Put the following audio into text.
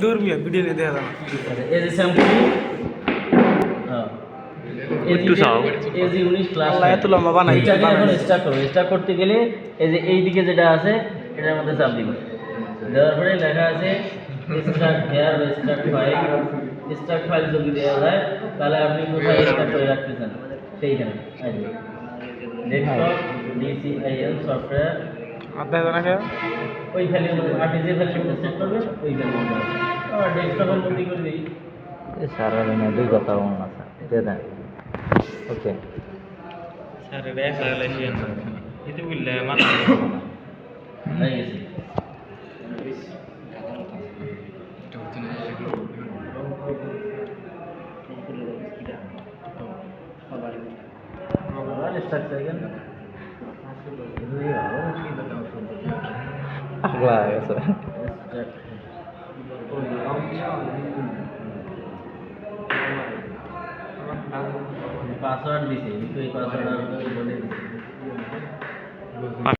দূর মিয়া ভিডিও নিয়ে দেখা যাবে। এই যে স্যাম্পল হ্যাঁ। একটু চাও। উনিশ ক্লাস আল্লাহ এত লম্বা বানাই। এটাকে এখন স্টার্ট করব। স্টার্ট করতে গেলে এই যে এই দিকে যেটা আছে এটার মধ্যে চাপ দিব। দেওয়ার পরে লেখা আছে স্টার্ট হেয়ার বা স্টার্ট ফাইল স্টার্ট ফাইল যদি দেওয়া যায় তাহলে আপনি কোথায় স্টার্ট করে রাখতে চান সেইখানে ডেস্কটপ ডিসিআইএল সফটওয়্যার আর দেখা না খেয়ে ওই মধ্যে আপনি যে মধ্যে সেট করবেন ওই মধ্যে আমার ডেস্কটপের মধ্যে করে দিই সারা দিনে দুই কথা মনে আছে দিয়ে দেন। ওকে স্যার এটা এক লাগাইছি এটা বললে মাথা হয়ে গেছে। আবার স্টার্ট সেকেন্ড আগলা গেছে পাসওয়ার্ড দিছে কিন্তু এই পাসওয়ার্ড